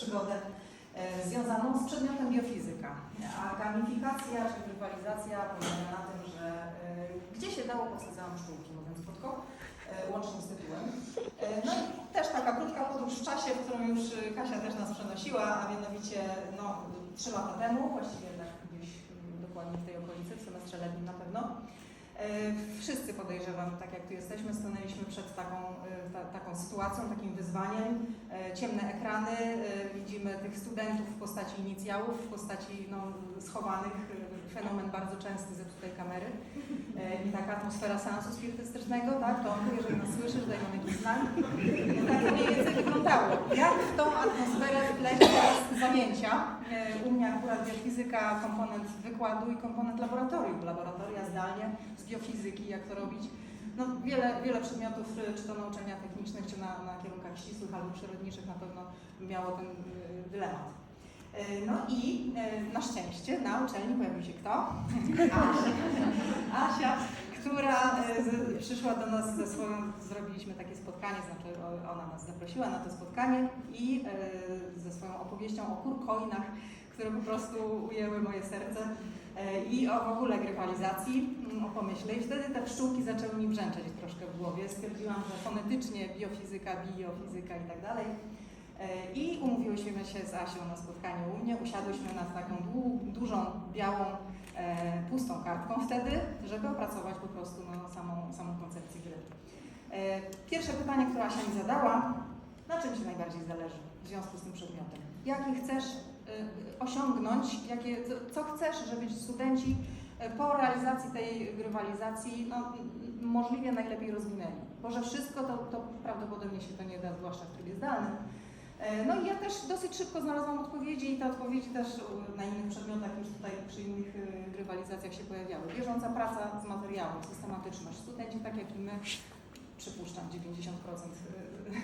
przygodę e, związaną z przedmiotem biofizyka. A gamifikacja, czy rywalizacja polega na tym, że e, gdzie się dało posadzałam pszczółki, mówiąc krótko, e, łącznie z tytułem. No i też taka krótka podróż w czasie, w którą już Kasia też nas przenosiła, a mianowicie no, trzy lata temu, właściwie tak gdzieś mm, dokładnie w tej okolicy, w semestrze letnim na pewno. E, Wszyscy podejrzewam, tak jak tu jesteśmy, stanęliśmy przed taką, e, ta, taką sytuacją, takim wyzwaniem. E, Ciemne ekrany, widzimy tych studentów w postaci inicjałów, w postaci no, schowanych, bardzo częsty zepsutej kamery E, i taka atmosfera seansu spirytystycznego, tak? Tomku, jeżeli nas słyszysz, daj nam jakiś znak. No, tak to mniej więcej wyglądało. Jak w tą atmosferę wpleść teraz? E, U mnie akurat biofizyka, komponent wykładu i komponent laboratorium. Laboratoria zdalnie z biofizyki, jak to robić. No, wiele, wiele przedmiotów, y, czy to na technicznych, czy na, na kierunkach ścisłych albo przyrodniczych na pewno miało ten dylemat. Y, No i y, na szczęście na uczelni pojawił się kto? Asia, Asia która z, przyszła do nas ze swoją, zrobiliśmy takie spotkanie, znaczy ona nas zaprosiła na to spotkanie i ze swoją opowieścią o kurcoinach, które po prostu ujęły moje serce i o w ogóle grywalizacji, mm, o pomyśle. I wtedy te pszczółki zaczęły mi brzęczeć troszkę w głowie. Stwierdziłam, że fonetycznie biofizyka, biofizyka i tak dalej. E, I umówiłyśmy się z Asią na spotkaniu u mnie. Usiadłyśmy nad taką dużą, białą, e, pustą kartką wtedy, żeby opracować po prostu no, samą, samą koncepcję gry. E, pierwsze pytanie, które Asia mi zadała, na czym Ci najbardziej zależy w związku z tym przedmiotem? Jakie chcesz osiągnąć, jakie, co- chcesz, żeby studenci po realizacji tej grywalizacji no, możliwie najlepiej rozwinęli? Bo że wszystko to, to prawdopodobnie się to nie da, zwłaszcza w trybie zdalnym. E, No i ja też dosyć szybko znalazłam odpowiedzi i te odpowiedzi też na innych przedmiotach już tutaj przy innych e, grywalizacjach się pojawiały. Bieżąca praca z materiałem, systematyczność. Studenci tak jak i my, przypuszczam 90%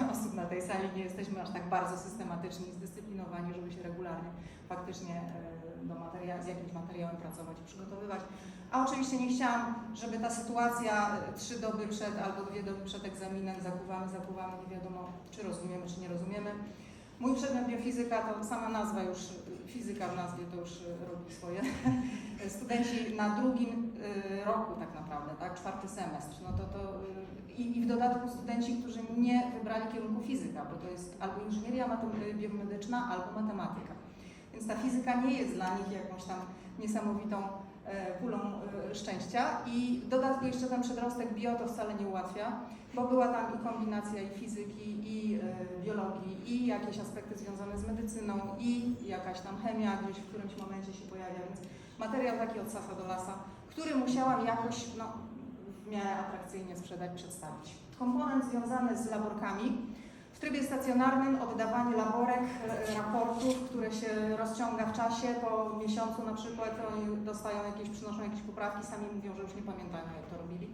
e, osób na tej sali nie jesteśmy aż tak bardzo systematyczni i zdyscyplinowani, żeby się regularnie faktycznie do materia- z jakimś materiałem pracować i przygotowywać. A oczywiście nie chciałam, żeby ta sytuacja e, trzy doby przed albo dwie doby przed egzaminem zakuwamy, zakuwamy, nie wiadomo czy rozumiemy, czy nie rozumiemy. Mój przedmiot biofizyka to sama nazwa już, e, fizyka w nazwie to już e, robi swoje. Studenci na drugim roku tak naprawdę, tak, czwarty semestr, no to to i, i w dodatku studenci, którzy nie wybrali kierunku fizyka, bo to jest albo inżynieria biomedyczna, albo matematyka. Więc ta fizyka nie jest dla nich jakąś tam niesamowitą e, kulą e, szczęścia. I w dodatku jeszcze ten przedrostek bio to wcale nie ułatwia, bo była tam i kombinacja i fizyki, i e, biologii, i jakieś aspekty związane z medycyną, i jakaś tam chemia gdzieś w którymś momencie się pojawia, więc materiał taki od sasa do lasa, który musiałam jakoś no, w miarę atrakcyjnie sprzedać, przedstawić. Komponent związany z laborkami, trybie stacjonarnym oddawanie laborek, e, raportów, które się rozciąga w czasie, po miesiącu na przykład oni dostają jakieś, przynoszą jakieś poprawki, sami mówią, że już nie pamiętają jak to robili.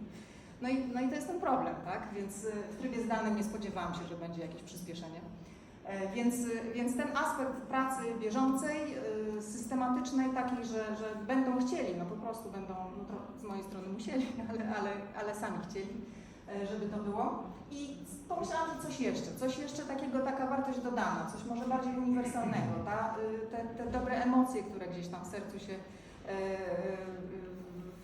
No i, no i to jest ten problem, tak? Więc y, w trybie zdalnym nie spodziewałam się, że będzie jakieś przyspieszenie. E, Więc, więc ten aspekt pracy bieżącej, systematycznej, takiej, że, że będą chcieli, no po prostu będą, no to z mojej strony musieli, ale, ale, ale sami chcieli, e, żeby to było. I pomyślałam, że coś jeszcze, coś jeszcze takiego, taka wartość dodana, coś może bardziej uniwersalnego, ta, y, te, te dobre emocje, które gdzieś tam w sercu się e, e,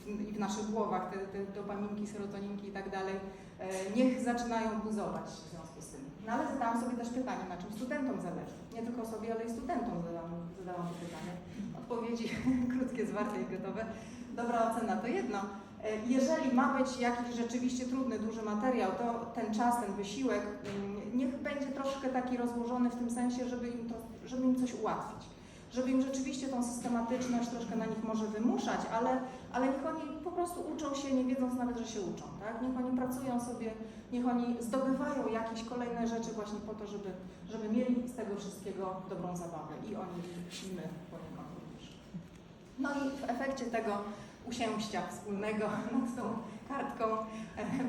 i w naszych głowach, te, te dopaminki, serotoninki i tak dalej, e, niech zaczynają buzować w związku z tym. No ale zadałam sobie też pytanie, na czym studentom zależy. Nie tylko sobie, ale i studentom zadałam, zadałam to pytanie. Odpowiedzi krótkie, zwarte i gotowe. Dobra ocena to jedno. E, Jeżeli ma być jakiś rzeczywiście trudny, duży materiał, to ten czas, ten wysiłek mm, niech będzie troszkę taki rozłożony w tym sensie, żeby im, to, żeby im coś ułatwić. Żeby im rzeczywiście tą systematyczność troszkę na nich może wymuszać, ale, ale niech oni po prostu uczą się, nie wiedząc nawet, że się uczą. Tak? Niech oni pracują sobie, niech oni zdobywają jakieś kolejne rzeczy właśnie po to, żeby, żeby mieli z tego wszystkiego dobrą zabawę. I oni, i my poniekąd również. No i w efekcie tego usięścia wspólnego nad tą kartką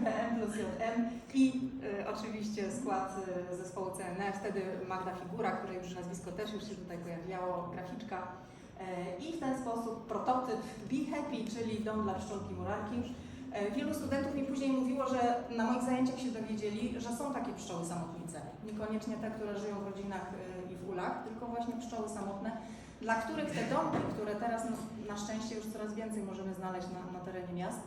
BM plus JM i e, oczywiście skład e, zespołu CNF, wtedy Magda Figura, której już nazwisko też już się tutaj pojawiało, graficzka e, i w ten sposób prototyp Be Happy, czyli dom dla pszczółki murarki. Wielu studentów mi później mówiło, że na moich zajęciach się dowiedzieli, że są takie pszczoły samotnice. Niekoniecznie te, które żyją w rodzinach i w ulach, tylko właśnie pszczoły samotne, dla których te domki, które teraz no, na szczęście już coraz więcej możemy znaleźć na, na terenie miast,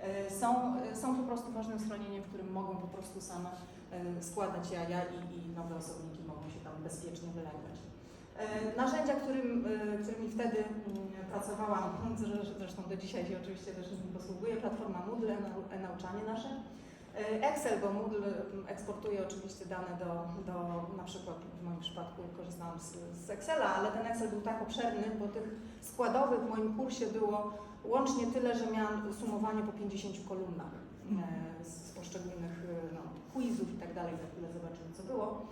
e, są, e, są po prostu ważnym schronieniem, w którym mogą po prostu same e, składać jaja i, i nowe osobniki mogą się tam bezpiecznie wylęgać. E, Narzędzia, którym, e, którymi wtedy mm, pracowałam, zre- zresztą do dzisiaj się oczywiście też posługuję, platforma Moodle, e-nau- e-nauczanie nasze. E, Excel, bo Moodle mm, eksportuje oczywiście dane do, do, na przykład w moim przypadku korzystałam z, z Excela, ale ten Excel był tak obszerny, bo tych składowych w moim kursie było łącznie tyle, że miałam sumowanie po 50 kolumnach e, z, poszczególnych e, no, quizów i tak dalej, za chwilę zobaczymy co było.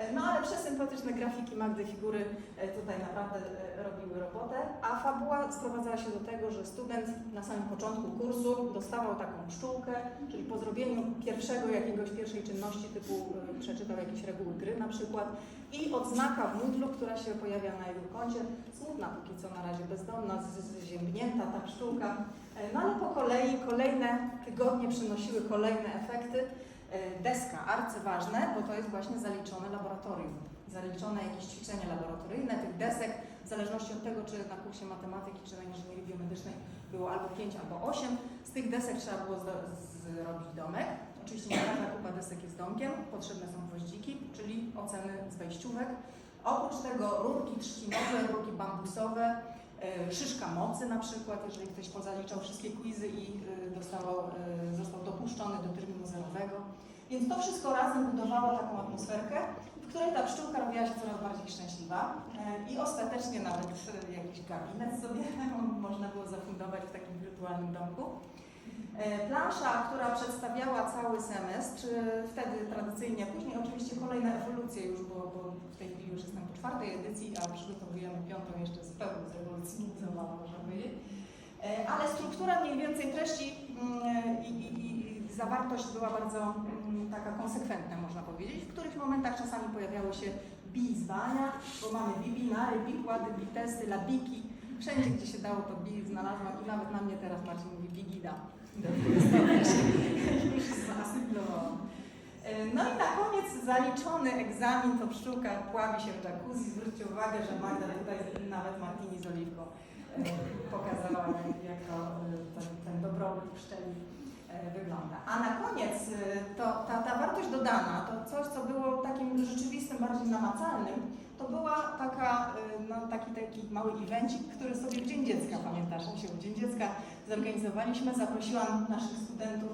E, No ale przesympatyczne grafiki Magdy figury e, tutaj naprawdę e, robiły robotę, a fabuła sprowadzała się do tego, że student na samym początku kursu dostawał taką pszczółkę, czyli po zrobieniu pierwszego jakiegoś pierwszej czynności typu przeczytał jakieś reguły gry na przykład i odznaka w Moodlu, która się pojawia na jego koncie, smutna póki co na razie bezdomna, zziębnięta ta pszczółka, no ale po kolei kolejne tygodnie przynosiły kolejne efekty. E, Deska, arcyważne, bo to jest właśnie zaliczone laboratorium, zaliczone jakieś ćwiczenia laboratoryjne. Tych desek, w zależności od tego, czy na kursie matematyki, czy na inżynierii biomedycznej było albo 5, albo 8, z tych desek trzeba było zrobić domek. Oczywiście nie każda kupa desek jest domkiem, potrzebne są gwoździki, czyli oceny z wejściówek. Oprócz tego rurki trzcinowe, rurki bambusowe, e, szyszka mocy na przykład, jeżeli ktoś pozaliczał wszystkie quizy i e, został dopuszczony do terminu zerowego. Więc to wszystko razem budowało taką atmosferkę, w której ta pszczółka robiła się coraz bardziej szczęśliwa e, i ostatecznie nawet e, jakiś gabinet sobie można było zafundować w takim wirtualnym domku. E, Plansza, która przedstawiała cały semestr, wtedy tradycyjnie, później oczywiście kolejne ewolucje już, bo, bo w tej chwili już jestem po czwartej edycji, a przygotowujemy piątą jeszcze z pełną zrewolucjonizowaną, można powiedzieć. Ale struktura mniej więcej treści mm, i, i, i zawartość była bardzo taka konsekwentna, można powiedzieć. W których momentach czasami pojawiały się bi-zdania, bo mamy bibinary, bikłady, bitesty, labiki. Wszędzie, gdzie się dało, to bi znalazłam i nawet na mnie teraz Marcin mówi bigida. Już zaasymilowałam. E, No i na koniec zaliczony egzamin, to pszczółka pławi się w jacuzzi. Zwróćcie uwagę, że Magda tutaj nawet martini z oliwką e, pokazała, jak, to, e, ten, ten wygląda. A na koniec e, to, ta, ta wartość dodana, to coś, co było takim rzeczywistym, bardziej namacalnym, to była taka, e, no, taki, taki mały evencik, który sobie w Dzień Dziecka, pamiętasz, się w Dzień Dziecka zorganizowaliśmy. Zaprosiłam naszych studentów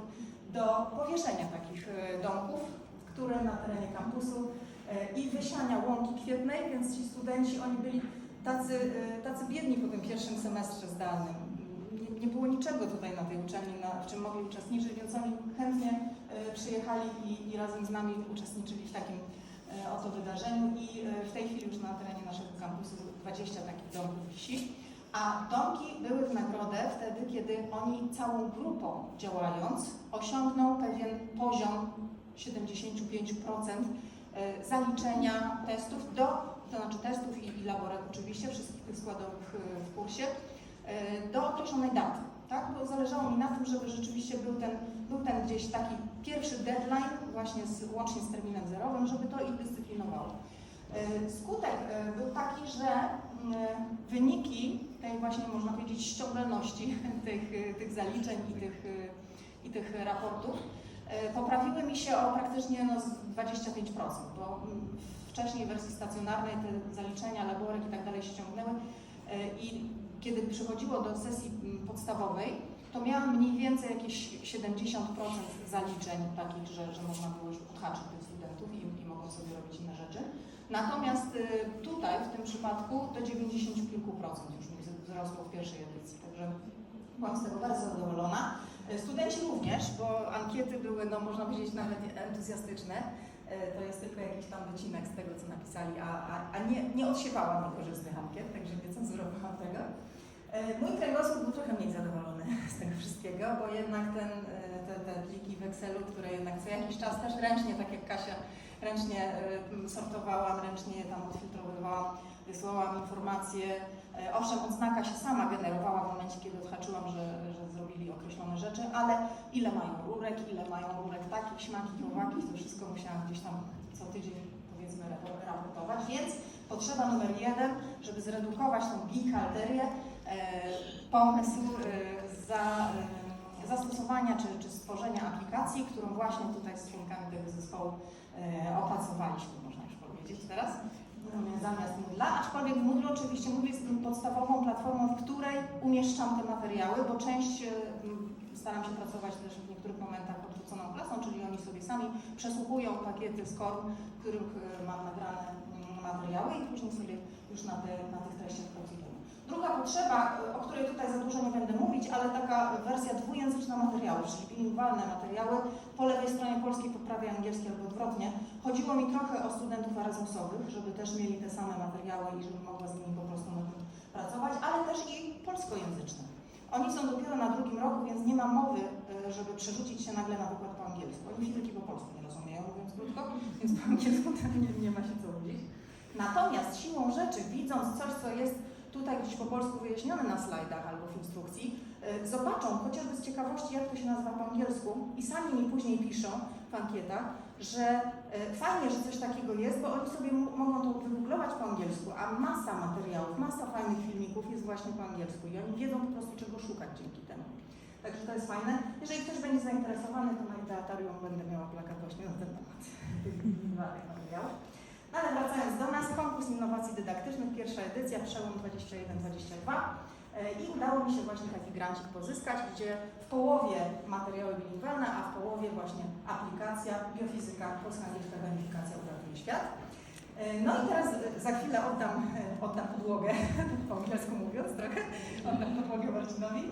do powieszenia takich e, domków, które na terenie kampusu i wysiania łąki kwietnej, więc ci studenci, oni byli tacy, tacy biedni po tym pierwszym semestrze zdalnym. Nie, było niczego tutaj na tej uczelni, na, w czym mogli uczestniczyć, więc oni chętnie e, przyjechali i, i razem z nami uczestniczyli w takim e, oto wydarzeniu i e, w tej chwili już na terenie naszego kampusu 20 takich domków wisi. A domki były w nagrodę wtedy, kiedy oni całą grupą działając osiągną pewien poziom 75% e, zaliczenia testów do, to znaczy testów i, i laboratoriów oczywiście, wszystkich tych składowych w kursie, do określonej daty. Tak? Bo zależało mi na tym, żeby rzeczywiście był ten, był ten gdzieś taki pierwszy deadline, właśnie z, łącznie z terminem zerowym, żeby to ich dyscyplinowało. E, Skutek e, był taki, że wyniki tej właśnie można powiedzieć ściągalności tych, e, tych zaliczeń i tych, e, i tych raportów e, poprawiły mi się o praktycznie no, z 25%, bo wcześniej w wersji stacjonarnej te zaliczenia, laborek i tak dalej się ściągnęły e, i kiedy przychodziło do sesji mm, podstawowej, to miałam mniej więcej jakieś 70% zaliczeń takich, że, że można było już odhaczyć tych studentów i, i mogą sobie robić inne rzeczy. Natomiast y, tutaj w tym przypadku do 90 kilku procent już mi wz- wzrosło w pierwszej edycji, także byłam z tego bardzo zadowolona. Y, Studenci również, bo ankiety były, no można powiedzieć, nawet entuzjastyczne. Y, To jest tylko jakiś tam wycinek z tego, co napisali, a, a, a nie, nie odsiewałam niekorzystnych ankiet, także nie cenzurowałam tego. Y, Mój kręgosłup był trochę mniej zadowolony z tego wszystkiego, bo jednak ten, y, te, te pliki w Excelu, które jednak co jakiś czas też ręcznie, tak jak Kasia, ręcznie sortowałam, ręcznie je tam odfiltrowywałam, wysłałam informacje. Y, Owszem, odznaka się sama generowała w momencie, kiedy odhaczyłam, że, że zrobili określone rzeczy, ale ile mają rurek, ile mają rurek takich, śmakich, owakich, to wszystko musiałam gdzieś tam co tydzień powiedzmy rapor- raportować, więc Potrzeba numer jeden, żeby zredukować tą buchalterię, e, pomysł e, za, e, zastosowania czy, czy stworzenia aplikacji, którą właśnie tutaj z członkami tego zespołu e, opracowaliśmy, można już powiedzieć teraz, e, zamiast Moodle'a, aczkolwiek Moodle oczywiście Moodle jest podstawową platformą, w której umieszczam te materiały, bo część e, staram się pracować też w niektórych momentach odwróconą klasą, czyli oni sobie sami przesłuchują pakiety z w których e, mam nagrane mm, materiały i później sobie już na, te, na tych treściach potrzeba, o której tutaj za dużo nie będę mówić, ale taka wersja dwujęzyczna materiału, czyli bilingwalne materiały, po lewej stronie polskiej, po prawej angielskiej albo odwrotnie. Chodziło mi trochę o studentów Erasmusowych, żeby też mieli te same materiały i żebym mogła z nimi po prostu nad tym pracować, ale też i polskojęzyczne. Oni są dopiero na drugim roku, więc nie ma mowy, e, żeby przerzucić się nagle na wykład po angielsku. Oni fizyki po polsku nie rozumieją, mówiąc krótko, więc po angielsku nie, nie ma się co mówić. Natomiast siłą rzeczy, widząc coś, co jest tutaj gdzieś po polsku wyjaśnione na slajdach albo w instrukcji, e, zobaczą chociażby z ciekawości, jak to się nazywa po angielsku i sami mi później piszą w ankietach, że e, fajnie, że coś takiego jest, bo oni sobie mogą to wygooglować po angielsku, a masa materiałów, masa fajnych filmików jest właśnie po angielsku i oni wiedzą po prostu czego szukać dzięki temu. Także to jest fajne. Jeżeli ktoś będzie zainteresowany, to na Ideatarium będę miała plakat właśnie na ten temat tych materiałów. Ale wracając do nas, konkurs innowacji dydaktycznych, pierwsza edycja, przełom 21-22 E, i udało mi się właśnie taki grancik pozyskać, gdzie w połowie materiały bilingwalne, a w połowie właśnie aplikacja, biofizyka, polska angielska gamifikacja uratuje świat. E, No i teraz e, za chwilę oddam, oddam podłogę, po angielsku mówiąc trochę, oddam podłogę Marcinowi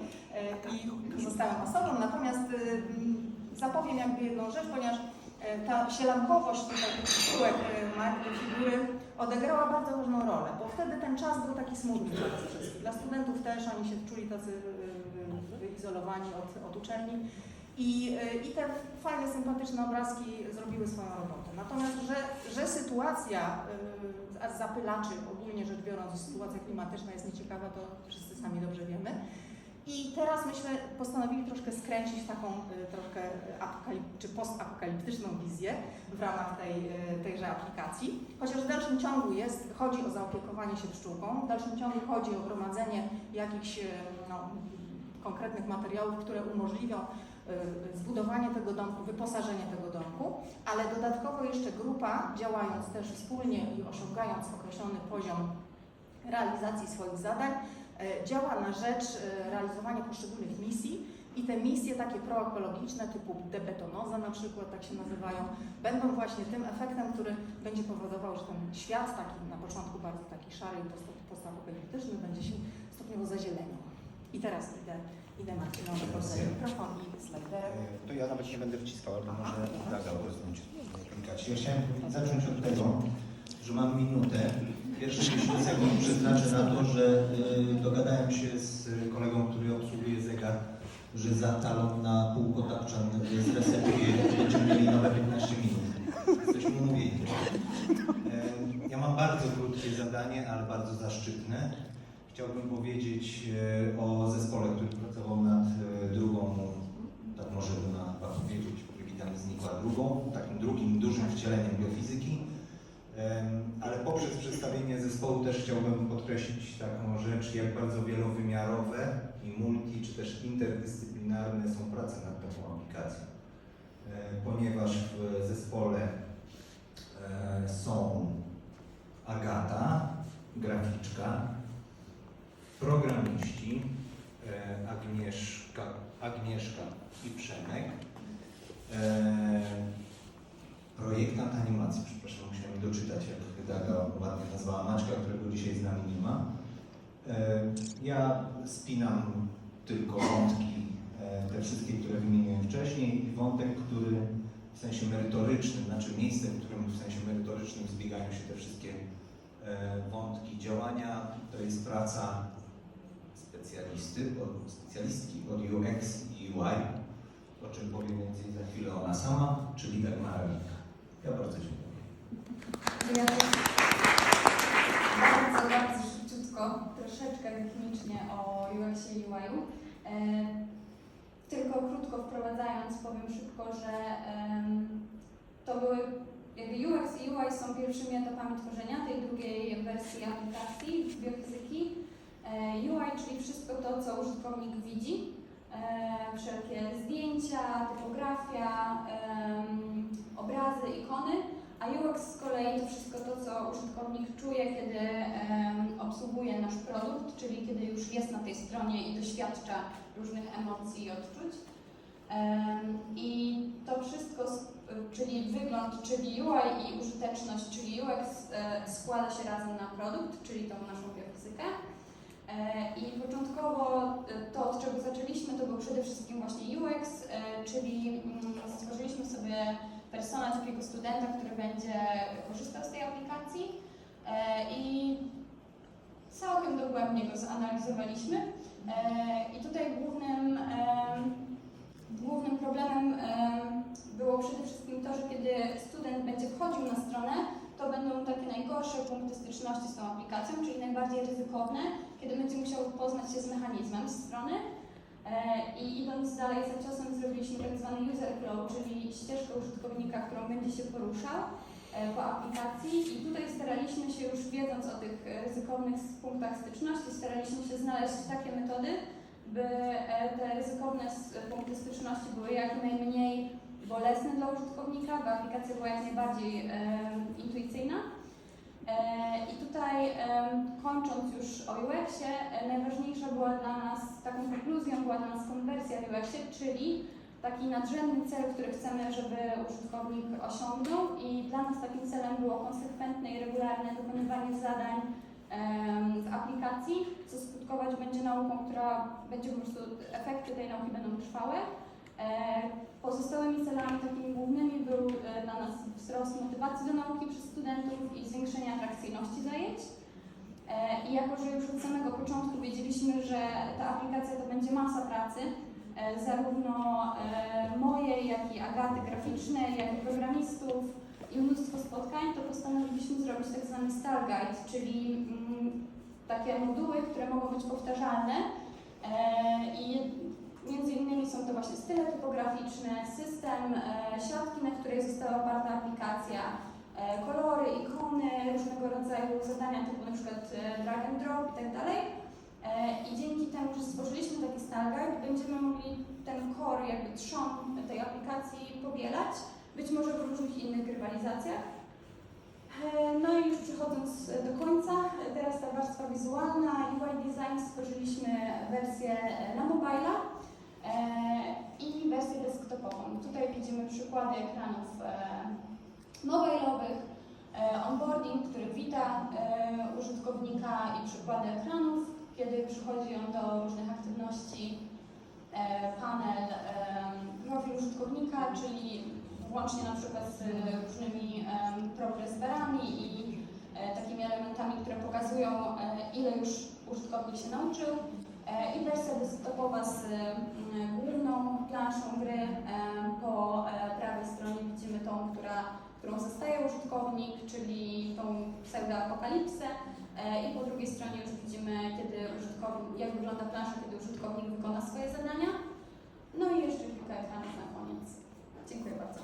i zostałem osobą, natomiast zapowiem jakby jedną rzecz, ponieważ ta sielankowość tych spółek e, marki figury odegrała bardzo ważną rolę, bo wtedy ten czas był taki smutny dla nas wszystkich. Dla studentów też oni się czuli tacy e, wyizolowani od, od uczelni. I, e, I te fajne, sympatyczne obrazki zrobiły swoją robotę. Natomiast, że, że sytuacja e, zapylaczy, ogólnie rzecz biorąc, sytuacja klimatyczna jest nieciekawa, to wszyscy sami dobrze wiemy. I teraz myślę, postanowili troszkę skręcić taką y, troszkę apokalip- czy postapokaliptyczną wizję w ramach tej, y, tejże aplikacji. Chociaż w dalszym ciągu jest, chodzi o zaopiekowanie się pszczółką, w dalszym ciągu chodzi o gromadzenie jakichś y, no, konkretnych materiałów, które umożliwią y, zbudowanie tego domku, wyposażenie tego domku, ale dodatkowo jeszcze grupa, działając też wspólnie i osiągając określony poziom realizacji swoich zadań, działa na rzecz e, realizowania poszczególnych misji i te misje takie proekologiczne typu debetonoza na przykład, tak się nazywają, będą właśnie tym efektem, który będzie powodował, że ten świat taki na początku bardzo taki szary i post- postapokaliptyczny będzie się stopniowo zazieleniał. I teraz idę, idę Martynowi rozdaję mikrofon i slajderek. To ja nawet nie będę wciskał, albo może Daga komunikacji. Ja chciałem zacząć od tego, że mam minutę. Pierwsze 10 sekund przeznaczę na to, że y, dogadałem się z kolegą, który obsługuje zegar, że za talon na pół kotapczan zresetuje i będziemy mieli nowe 15 minut. Jesteśmy umówieni. Ja mam bardzo krótkie zadanie, ale bardzo zaszczytne. Chciałbym powiedzieć e, o zespole, który pracował nad e, drugą, tak może na powiedzieć, tam znikła drugą, takim drugim dużym wcieleniem biofizyki. Ale poprzez przedstawienie zespołu też chciałbym podkreślić taką rzecz, jak bardzo wielowymiarowe i multi, czy też interdyscyplinarne są prace nad taką aplikacją. E, Ponieważ w zespole e, są Agata, graficzka, programiści e, Agnieszka, Agnieszka i Przemek, projektant animacji, przepraszam, doczytać, jak Daga ładnie nazwała Maćka, którego dzisiaj z nami nie ma. E, ja spinam tylko wątki, e, te wszystkie, które wymieniłem wcześniej i wątek, który w sensie merytorycznym, znaczy miejsce, w którym w sensie merytorycznym zbiegają się te wszystkie e, wątki działania, to jest praca specjalisty, specjalistki od UX i UI, o czym powie więcej za chwilę ona sama, czyli Dagmara Linka. Ja bardzo dziękuję. Ja bardzo, bardzo szybciutko, troszeczkę technicznie o UX-ie i UI-u. E, tylko krótko wprowadzając, powiem szybko, że em, to były jakby UX i UI są pierwszymi etapami tworzenia tej drugiej wersji aplikacji biofizyki. E, UI, czyli wszystko to, co użytkownik widzi, e, wszelkie zdjęcia, typografia, em, obrazy, ikony, a UX z kolei to wszystko to, co użytkownik czuje, kiedy em, obsługuje nasz produkt, czyli kiedy już jest na tej stronie i doświadcza różnych emocji i odczuć. Em, I to wszystko, czyli wygląd, czyli UI i użyteczność, czyli UX e, składa się razem na produkt, czyli tą naszą biofizykę. E, I początkowo e, to, od czego zaczęliśmy, to był przede wszystkim właśnie UX, e, czyli mm, stworzyliśmy sobie persona takiego studenta, który będzie korzystał z tej aplikacji e, i całkiem dogłębnie go zanalizowaliśmy. E, I tutaj głównym, głównym problemem em, było przede wszystkim to, że kiedy student będzie wchodził na stronę, to będą takie najgorsze punkty styczności z tą aplikacją, czyli najbardziej ryzykowne, kiedy będzie musiał poznać się z mechanizmem strony. E, I idąc dalej za ciosem zrobiliśmy tak zwany user flow, czyli ścieżkę użytkownika, którą będzie się poruszał e, po aplikacji i tutaj staraliśmy się już wiedząc o tych e, ryzykownych punktach styczności, staraliśmy się znaleźć takie metody, by te ryzykowne punkty styczności były jak najmniej bolesne dla użytkownika, by aplikacja była jak najbardziej intuicyjna. E, I tutaj kończąc już o UX-ie, e, najważniejsza była dla nas, taką konkluzją była dla nas konwersja w UX-ie, czyli taki nadrzędny cel, który chcemy, żeby użytkownik osiągnął i dla nas takim celem było konsekwentne i regularne wykonywanie zadań w aplikacji, co skutkować będzie nauką, która będzie po prostu, efekty tej nauki będą trwałe. E, Pozostałymi celami takimi głównymi był dla nas wzrost motywacji do nauki przez studentów zajęć. E, I jako, że już od samego początku wiedzieliśmy, że ta aplikacja to będzie masa pracy, e, zarówno e, mojej, jak i Agaty graficznej, jak i programistów i mnóstwo spotkań, to postanowiliśmy zrobić tak zwany Star Guide, czyli mm, takie moduły, które mogą być powtarzalne i Między innymi są to właśnie style typograficzne, system, siatki, na której została oparta aplikacja, kolory, ikony, różnego rodzaju zadania typu przykład e, drag and drop i tak. E, I dzięki temu, że stworzyliśmy taki guide, będziemy mogli ten core, jakby trzon tej aplikacji powielać, być może w różnych innych grywalizacjach. E, No i już przechodząc do końca, e, teraz ta warstwa wizualna, UI Design stworzyliśmy wersję e, na mobila e, i wersję desktopową. Tutaj widzimy przykłady ekranów mobilowych, e, onboarding, który wita e, użytkownika i przykłady ekranów, kiedy przychodzi on do różnych aktywności, e, panel profil użytkownika, czyli łącznie na przykład z różnymi barami i takimi elementami, które pokazują, ile już użytkownik się nauczył. I wersja desktopowa z mm, główną planszą gry. Po prawej stronie widzimy tą, która, którą zostaje użytkownik, czyli tą pseudoapokalipsę. E, I po drugiej stronie już widzimy, kiedy użytkownik, jak wygląda plansza, kiedy użytkownik wykona swoje zadania. No i jeszcze kilka ekranów na koniec. Dziękuję bardzo.